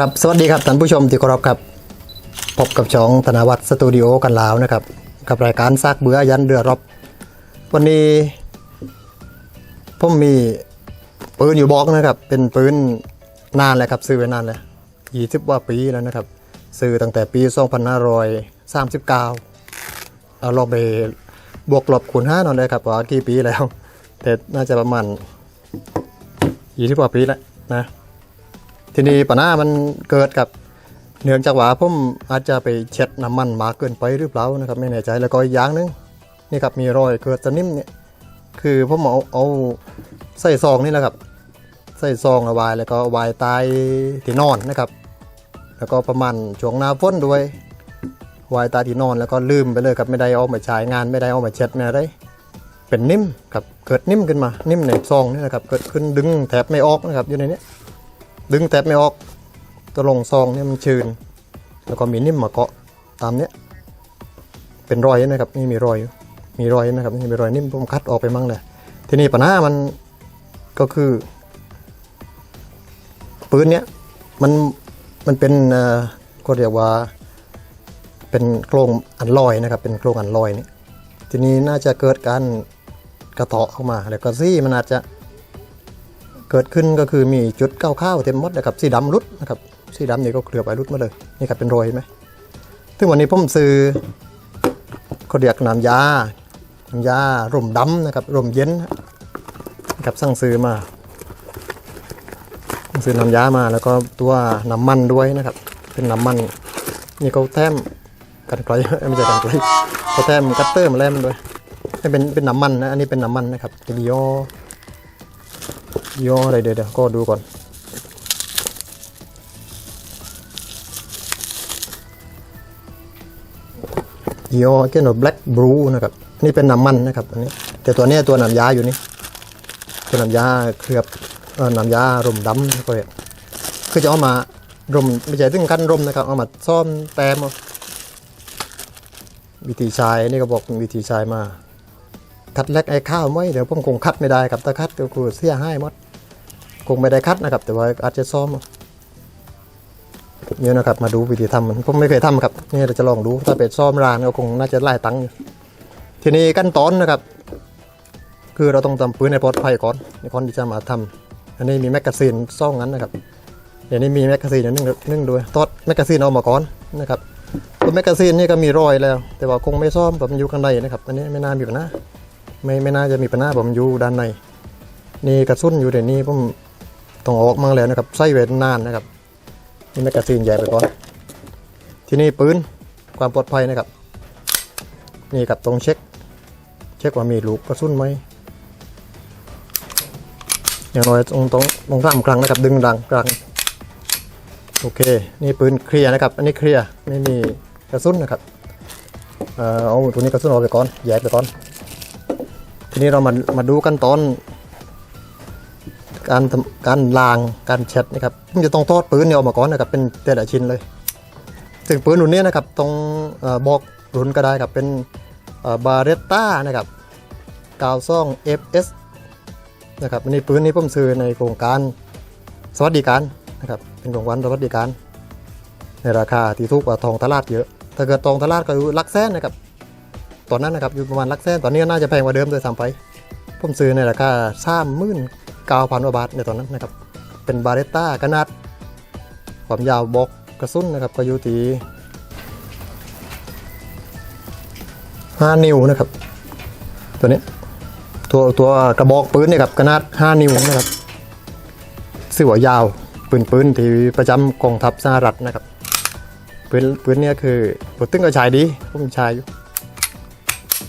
ครับสวัสดีครับท่านผู้ชมที่เคารพครับ พบกับช่องธนวัฒน์สตูดิโอกันแล้วนะครับ กับรายการซากเบื่อยันเรือรบวันนี้ผมมีปืนอยู่บล็อกนะครับ เป็นปืนนานแล้วครับ ซื้อไว้นานแล้วยี่สิบกว่าปีแล้วนะครับ ซื้อตั้งแต่ปี2539เก้าเอาลองไปบวกลบคูณห้าหน่อยเลยครับว่ากี่ปีแล้ว แต่น่าจะประมาณยี่สิบกว่าปีแล้วนะ ทีนี้ปัญหามันเกิดกับเนื่องจากว่าผมอาจจะไปเช็ดน้ำมันมากเกินไปหรือเปล่านะครับไม่แน่ใจแล้วก็อีกอย่างนึงนี่ครับมีรอยเกิดสนิมเนี่ยคือผมเอาเอาใส่ซองนี่แหละครับ ใส่ซองเอาไว้แล้วก็ว้ใตายที่นอนนะครับ แล้วก็ประมาณช่วงหน้าฝนด้วยว้ใตายที่นอนแล้วก็ลืมไปเลยครับไม่ได้เอามาใช้งานไม่ได้เอามาเช็ดไม่ได้เป็นนิ่มครับเกิดนิ่มขึ้นมานิ่มในซองนี่นะครับเกิดขึ้นดึงแถบไม่ออกนะครับอยู่ในนี้ ดึงแทบไม่ออกตัวลงซองเนี่ยมันชื้น แล้วก็มีนิ่มมาเกาะตามเนี้ยเป็นรอยนะครับนี่มีรอยมีรอยนะครับนี่มีรอยนิ่มผมคัดออกไปมั่งเลยทีนี้ปัญหามันก็คือปืนเนี้ยมันมันเป็นเอ่อก็เรียกว่า เป็นโครงอันลอยนะครับ เป็นโครงอันลอยนี่ทีนี้น่าจะเกิดการกระเทาะออกมา แล้วก็ซี่มันอาจจะ เกิดขึ้นก็คือมีจุดเก้าข้าวเต็มมดนะครับสีดำรุดนะครับสีดำนี่ก็เคลือบไปรุดมาเลยนี่ครับเป็นรอยไหมถึงวันนี้ผมซื้อเขาเรียกน้ำยาน้ำยาร่มดำนะครับร่มเย็นนะครับสั่งซื้อมาซื้อน้ำยามาแล้วก็ตัวน้ำมันด้วยนะครับ เป็นน้ำมันนี่เขาแต้มกันไกลไม่ใช่กันไกลเขาแต้มกัตเตอร์มาแล้วมันด้วยให้เป็นเป็นน้ำมันนะอันนี้เป็นน้ำมันนะครับเป็นย่อ ย่ออะไรเดี๋ยวเดี๋ยวก็ดูก่อนย่อเกี่ยวกับ black blue นะครับ นี่เป็นน้ำมันนะครับอันนี้แต่ตัวนี้ตัวน้ำยาอยู่นี่ตัวน้ำยาเคลือบเออน้ำยารมดำก็เรียกคือจะเอามารมไม่ใช่ถึงกันรมนะครับ เอามาซ่อมแต้มวิธีใช้นี่ก็บอกวิธีใช้มา คัดแลกไอ้ข้าวไว้เดี๋ยวผมคงคัดไม่ได้ครับถ้าคัดก็คือเสียให้หมดคงไม่ได้คัดนะครับ แต่ว่าอาจจะซ้อมเนี่ยนะครับมาดูวิธีทำมันผมไม่เคยทำครับนี่เราจะลองดูถ้าไปซ้อมร้านก็คงน่าจะไล่ตังค์อยู่ทีนี้ขั้นตอนนะครับ คือเราต้องทำปืนในปลอดภัยก่อนในก่อนที่จะมาทำอันนี้มีแมกกาซีนซ่องนั้นนะครับเดี๋ยวนี้มีแมกกาซีนนึ่งนึ่งด้วยทอดแมกกาซีนเอามาก่อนนะครับตัวแมกกาซีนนี่ก็มีรอยแล้ว แต่ว่าคงไม่ซ่อมผมนอยู่ข้างในนะครับ อันนี้ไม่น่ามีปัญหา ไม่ไม่น่าจะมีปัญหาผมอยู่ด้านใน นี่กระสุนอยู่เดี๋ยวนี้ผมต้องออกมาแล้วนะครับ ใส่เวนนานนะครับ นี่แมกกาซีนใหญ่ไปก่อน ที่นี่ปืนความปลอดภัยนะครับ นี่กับตรงเช็ค เช็คว่ามีลูกกระสุนไหมอย่างน้อยตรงตรงตรงสามครั้งนะครับ ดึงดังกลางโอเค นี่ปืนเคลียร์นะครับ อันนี้เคลียร์ไม่มีกระสุนนะครับ เอ่อเอาตัวนี้กระสุนออกไปก่อนแยกไปก่อน ทีนี้เรามามาดูกันตอน การการลางการเช็ดนะครับผมจะต้องทอดปืนเนี่ยออกมาก่อนนะครับเป็นแต่ละชิ้นเลยซึ่งปืนรุ่นนี้นะครับตรงเอ่อบอกรุ่นก็ได้ครับเป็นบาเรตต้านะครับกาวซ่อง FS นะครับอันนี้ปืนนี้ผมซื้อในโครงการสวัสดิการนะครับเป็นโครงการสวัสดิการ ในราคาที่ถูกกว่าทองตลาดเยอะ ถ้าเกิดทองตลาดก็อยู่ลักแสนนะครับ ตอนนั้นนะครับอยู่ประมาณลักแสนตอนนี้น่าจะแพงกว่าเดิมโดยซ้ำไปผมซื้อในราคาสามหมื่นเก้าพันกว่าบาทในตอนนั้นนะครับ เป็นบาเรตต้าขนาดความยาวบอกกระสุนนะครับก็อยู่ที่ห้านิ้วนะครับ ตัวนี้ตัวตัวกระบอกปืนเนี่ยครับขนาดห้านิ้วนะครับสื่อว่ายาวปืนปืนที่ประจำกองทัพสหรัฐนะครับปืนปืนเนี่ยคือผมตึ้งก็ใช้ดีผมใช้อยู่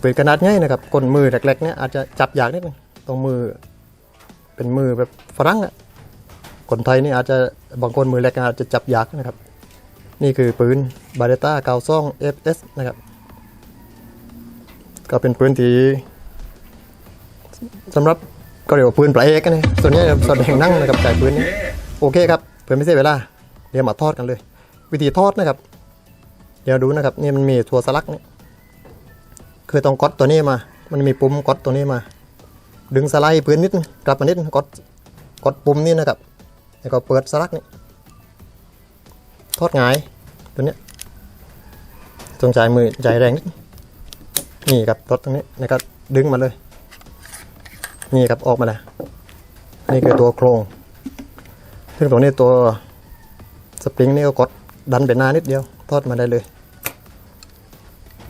เป็นขนาดใหญ่นะครับก้นมือเล็กๆเนี่ยอาจจะจับยากนิดนึงตรงมือ เป็นมือแบบฝรั่งอะคนไทยนี่อาจจะบางคนมือเล็กอาจจะจับยากนะครับ นี่คือปืนบาเรต้าเกาซ่อง FS นะครับ ก็เป็นปืนที่สำหรับก็เรียกว่าปืนปลายเอกนะส่วนนี้ส่วนแห่งนั่งนะครับจ่ายปืนนี้โอเคครับเพื่อไม่เสียเวลาเดี๋ยวมาทอดกันเลย วิธีทอดนะครับ เดี๋ยวดูนะครับนี่มันมีถั่วสลักเนี่ คือต้องกดตัวนี้มา มันมีปุ่มกดตัวนี้มา ดึงสไลด์ปืนนิดกลับมานิดนึงกดกดปุ่มนี้นะครับ แล้วก็เปิดสลักนี่ทอดหงายตัวเนี้ยตรงใจมือใจแรงนิดนี่ครับรถตรงนี้นะครับดึงมาเลย นี่ครับออกมาแล้วนี่คือตัวโครงซึ่งตรงนี้ตัวสปริงนี่ก็กดดันไปหน้านิดเดียวทอดมาได้เลย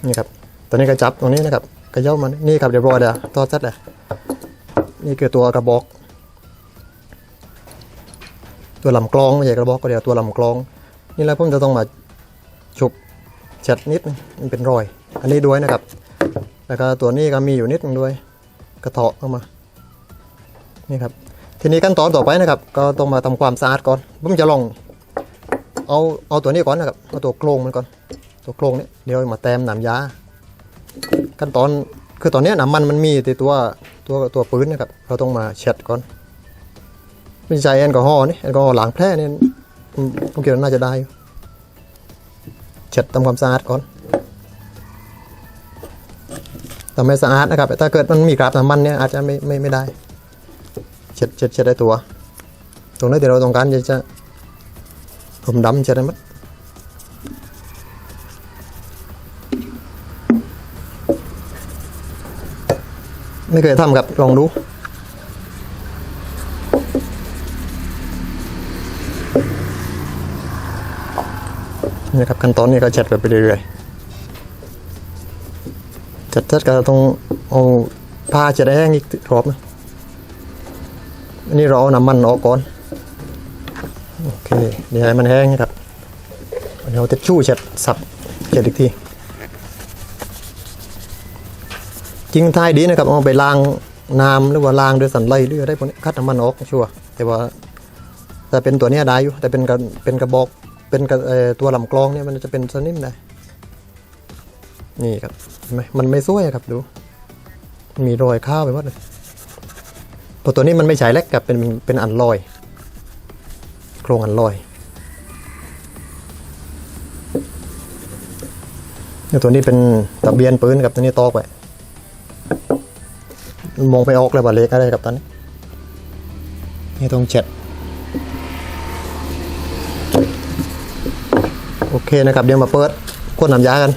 นี่ครับ ตอนนี้ก็จับตรงนี้นะครับก็ย่อมันนี่ครับเรียบร้อยแล้วทอดเสร็จแล้วนี่คือตัวกระบอก ตัวลำกลองไม่ใช่กระบอกก็เดียวตัวลำกลอง นี่แล้วผมจะต้องมาฉุบเช็ดนิดมันเป็นรอย อันนี้ด้วยนะครับ แล้วก็ตัวนี้ก็มีอยู่นิดนึงด้วย กระเทาะออกมา นี่ครับ ทีนี้ขั้นตอนต่อไปนะครับ ก็ต้องมาทำความสะอาดก่อน ผมจะลอง เอาเอาตัวนี้ก่อนนะครับ เอาตัวโครงมันก่อน ตัวโครงนี้เดี๋ยวมาแต้มน้ำยา ขั้นตอนคือตอนนี้น้ำมันมันมีที่ตัวตัวตัวปืนนะครับ เราต้องมาเช็ดก่อนไม่ใช่แอลกอฮอล์นี่แอลกอฮอล์ล้างแผลนี่ผมคิดว่าน่าจะได้เช็ดทำความสะอาดก่อนทำให้สะอาดนะครับ ถ้าเกิดมันมีกราบน้ำมันเนี่ยอาจจะไม่ไม่ไม่ได้เช็ดเช็ดเช็ดได้ตัว ตรงนี้เดี๋ยวเราต้องการจะจะผมดำเช็ดได้ไหม ไม่เคยทำครับลองดูนี่ครับขั้นตอนนี้ก็เช็ดไปเรื่อยๆเช็ดเช็ดก็ต้องเอาผ้าเช็ดให้แห้งอีกรอบนึงอันนี้เราเอาน้ำมันออกก่อนโอเคเดี๋ยวให้มันแห้งนะครับเดี๋ยวจะชู่เช็ดสับเช็ดอีกที จริงท้ายดีนะครับเอาไปล้างน้ำหรือว่าล้างด้วยสันไลหรืออะไรพวกนี้คัดน้ำมันออกชัวร์แต่ว่าแต่เป็นตัวนี้ได้อยู่แต่เป็นกระเป็นกระบอกเป็นกระตัวลำกลองเนี่ยมันจะเป็นสนิมได้นี่ครับเห็นไหมมันไม่ซ้วยครับดู มีรอยข้าวไปหมดเลยพราะตัวนี้มันไม่ใช่เล็กกับเป็นเป็นอันลอย โครงอันลอยแล้วตัวนี้เป็นตะเบียนปืนกับตัวนี้ตอกไป มองไปออกเลยว่าเล็กอะไรกับตอนนี้นี่ต้องเช็ดโอเคนะครับ เดี๋ยวมาเปิดขวดน้ำยากัน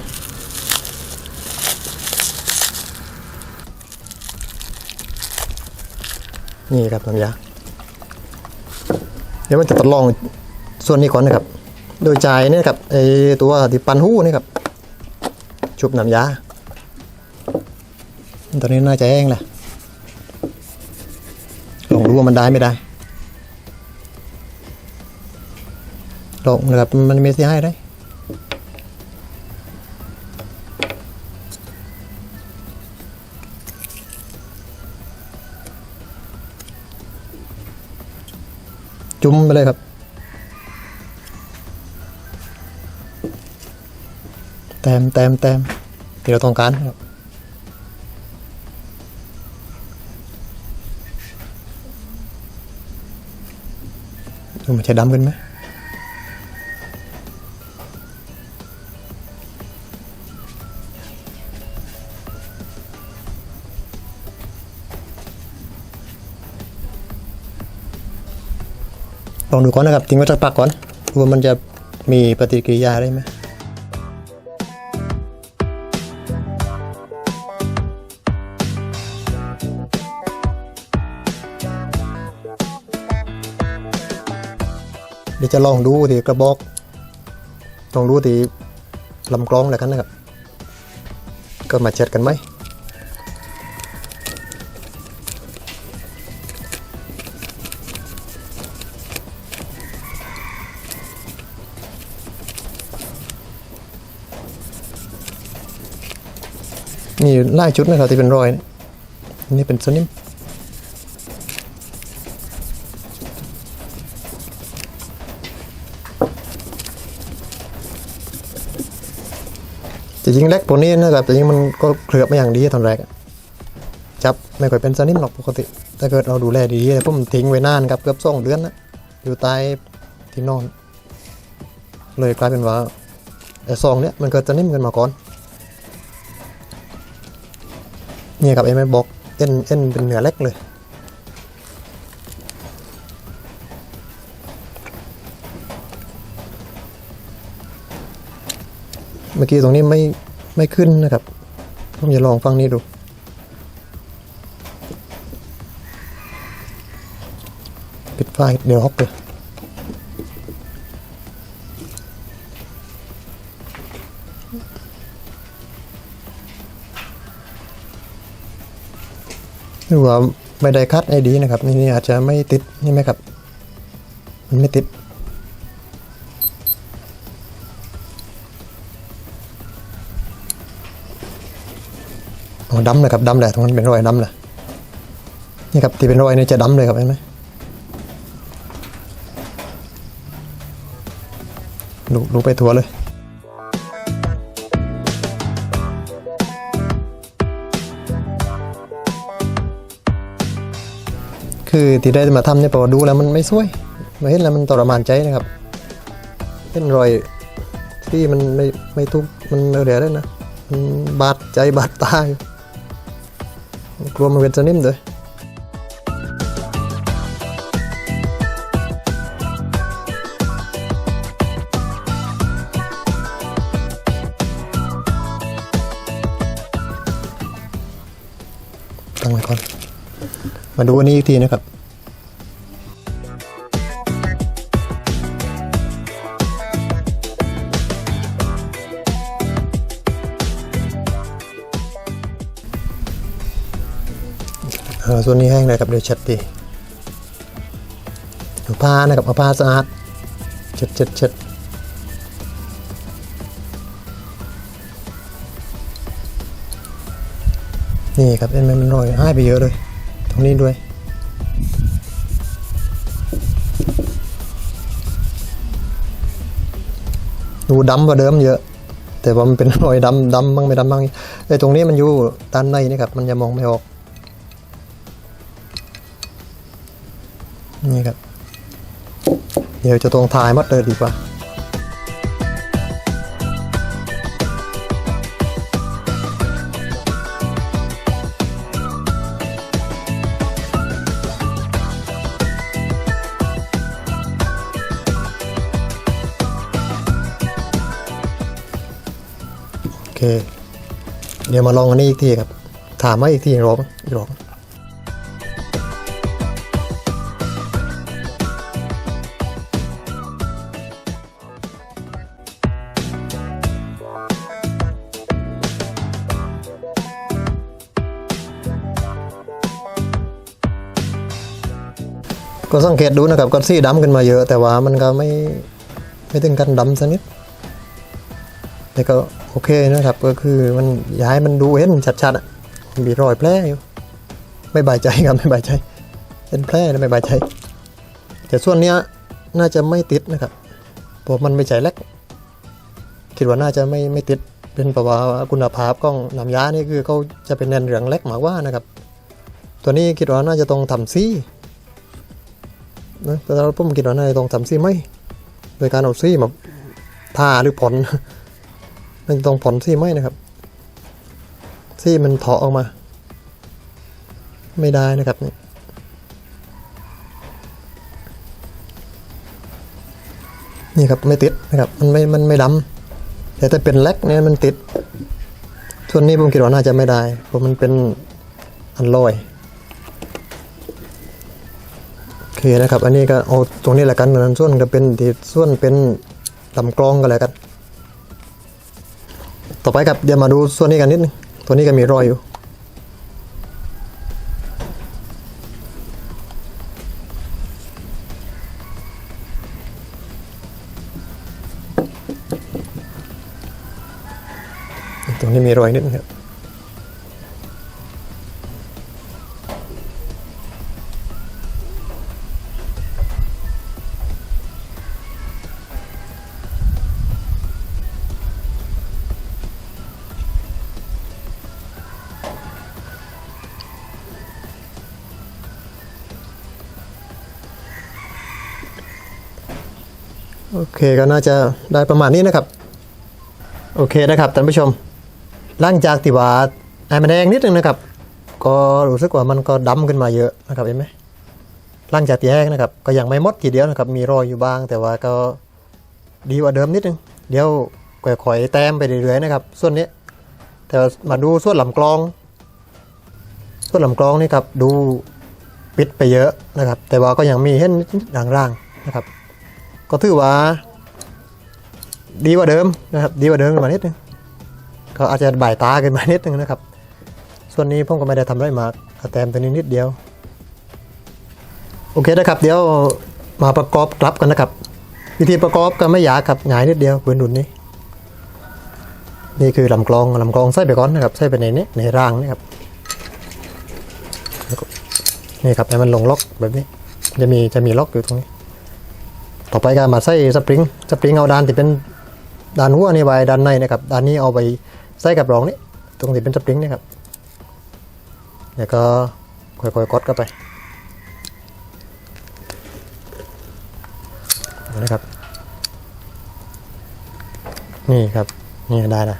นี่ครับน้ำยา เดี๋ยวมันจะทดลองส่วนนี้ก่อนนะครับ โดยใจนี่ครับไอตัวที่ปันหู้นี่ครับ ชุบน้ำยา ตอนนี้น่าจะแห้งแหละ ลองดูว่ามันได้ไม่ได้ลองนะครับมันไม่เสียหายได้จุ่มไปเลยครับ แต้มแต้มแต้มที่เราต้องการครับ มันจะดำขึ้นไหมลองดูก่อนนะครับทิ้งไว้สักพักก่อนว่ามันจะมีปฏิกิริยาได้ไหม เดี๋ยวจะลองดูที่กระบอกลองดูที่ลำกลองแล้วกันนะครับ ก็มาเช็ดกันไหมมีอยู่หลายชุดนะครับที่เป็นรอย นี่เป็นสนิม จริงๆแรกตัวนี้นะครับแต่จริงมันก็เคลือบไมาอย่างดีตอนแรกอะจับไม่ค่อยเป็นสนิมหรอกปกติ ถ้าเกิดเราดูแลดีๆแต่ผมทิ้งไว้นานครับเกือบสองเดือนนะอยู่ใต้ที่นอน เลยกลายเป็นว่าไอ้ซองเนี้ยมันเกิดสนิมกันมาก่อนเนี่ยครับไอ้แม่บอกเอ็นเอ็นเป็นเหนือเล็กเลย เมื่อกี้ตรงนี้ไม่ไม่ขึ้นนะครับผมจะลองฟังนี้ดู ปิดไฟเดี๋ยวฮอกเลยหรือว่าไม่ได้คัดไอดีนะครับ นี่นี่อาจจะไม่ติด นี่ไหมครับ มันไม่ติด อ๋อดำเลยครับดำเลยตรงนั้นเป็นรอยดำเลยนี่ครับที่เป็นรอยนี่จะดำเลยครับเห็นไหมดูดูไปทัวเลยคือที่ได้มาทำเนี่ยพราะว่าดูแล้วมันไม่สวยมาเห็นแล้วมันทรมานใจนะครับเป็นรอยที่มันไม่ไม่ทุกมันเหลือเลยนะ มันบาดใจบาดตาอยู่ กลัวมันจะนิ่มเลยตั้งไว้ก่อน มาดูอันนี้อีกทีนะครับ ส่วนนี้แห้งเลยครับเดี๋ยวเช็ดดีเอาผ้านะครับเอาผ้าสะอาดเช็ดเช็ดเช็ดนี่ครับเห็นมมันรอยหายไปเยอะเลย ตรงนี้ด้วยดูดำกว่าเดิมเยอะ แต่ว่ามันเป็นรอยดำดำบ้างไม่ดำบ้างไอ้ตรงนี้มันอยู่ด้านในนี่ครับ มันจะมองไม่ออก นี่ครับ เดี๋ยวจะตรงทายมัดเลยดีกว่าโอเค เดี๋ยวมาลองอันนี้อีกทีครับ ถามมาอีกทีอีกรอบอีกรอบ ก็สังเกตดูนะครับก็สีดำขึ้นมาเยอะ แต่ว่ามันก็ไม่ไม่ถึงกันดำสกนิดแต่ก็โอเคนะครับก็คือมันย้ายมันดูเห็นชัดๆอะมันมีรอยแผลอยู่ไม่บายใจครับไม่บายใจเป็นแผลนะไม่บายใจ แต่ส่วนเนี้ยน่าจะไม่ติดนะครับเพราะมันไม่ใจเล็กคิดว่าน่าจะไม่ไม่ติดเป็นเพราะว่าคุณภาพของน้ำยานี่คือเขาจะเป็นแนนเหลืองเล็กมากว่านะครับ ตัวนี้คิดว่าน่าจะต้องทำซี่ นะแต่เราผมคิดว่านาจะต้องทำซี่ไหมโดยการเอาซี่มาทาหรือผ่อนน่าจะต้องผ่อนซี่ไหมนะครับ ซี่มันถาะออกมา ไม่ได้นะครับนี่นี่ครับไม่ติดนะครับมันไม่มันไม่ดำแต่ถ้าเป็นแล็กเนี่ยมันติด ส่วนนี้ผมคิดว่าน่าจะไม่ได้เพราะมันเป็นอันลอย นะครับ อันนี้ก็เอาตรงนี้แหละกันนั้นส่วนก็เป็นที่ส่วนเป็นลำกลองกันแล้วกัน ต่อไปครับเดี๋ยวมาดูส่วนนี้กันนิดนึงตัวนี้ก็มีรอยอยู่ตรงนี้มีรอยนิดนึงครับ เคก็น่าจะได้ประมาณนี้นะครับ โอเคนะครับท่านผู้ชมหลังจากที่ว่าไอ้มันแดงนิดนึงนะครับ ก็รู้สึกว่ามันก็ดำขึ้นมาเยอะนะครับเห็นไหมหลังจากตีแห้งนะครับ ก็ยังไม่หมดทีเดียวนะครับ มีรอยอยู่บ้าง แต่ว่าก็ดีกว่าเดิมนิดนึง เดี๋ยวค่อยๆแต้มไปเรื่อยๆนะครับ ส่วนนี้ แต่มาดูส่วนลำกลอง ส่วนลำกลองนี่ครับดูปิดไปเยอะนะครับ แต่ว่าก็ยังมีเห็นร่างๆนะครับ ก็ถือว่า ดีกว่าเดิมนะครับ ดีกว่าเดิมขึ้นมานิดนึงก็อาจจะบ่ายตาขึ้นมานิดนึงนะครับ ส่วนนี้ผมก็ไม่ได้ทำไรมากแต้มตัวนี้นิดเดียว โอเคนะครับ เดี๋ยวมาประกอบกลับกันนะครับ วิธีประกอบก็ไม่ยากครับง่ายนิดเดียวปืนดุนนี้นี่คือลำกลองลำกลองใส่ไปก่อนนะครับใส่ไปในนี้ในร่างนี่ครับนี่ครับให้มันลงล็อกแบบนี้ จะมีจะมีล็อกอยู่ตรงนี้ ต่อไปก็มาใส่สปริงสปริงเอาด้านที่เป็น ด้านหัวนี่ไว้ด้านในนะครับด้านนี้เอาไปใส่กับรองนี้ตรงที่เป็นสปริงนี่ครับแล้วก็ค่อยๆกดเข้าไปนะครับ นี่ครับนี่ได้ละ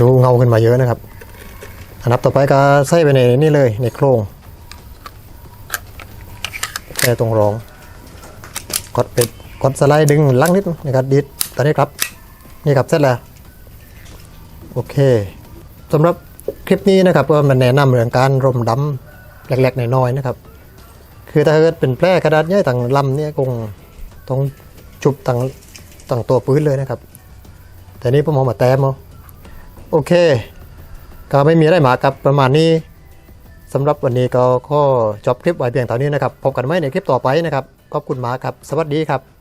ดูเงาขึ้นมาเยอะนะครับ อันดับต่อไปก็ใส่ไปในนี่เลยในโครงแค่ตรงรองกดเป็ด กดสไลด์ดึงลังนิดนะครับดิดตอนนี้ครับนี่ครับเสร็จแล้วโอเคสำหรับคลิปนี้นะครับก็มันแนะนำเรื่องการรมดำเล็กๆน้อยๆนะครับ คือถ้าเกิดเป็นแพร่กระดาษใหญ่ต่างลำเนี่ยคงต้องจุบต่างต่างตัวปืนเลยนะครับ แต่นี่ผมเอามาแต้มเอาโอเค ก็ไม่มีอะไรมากครับประมาณนี้สำหรับวันนี้ก็ขอจบคลิปไว้เพียงเท่านี้นะครับ พบกันไหม่ในคลิปต่อไปนะครับ ขอบคุณมากครับ สวัสดีครับ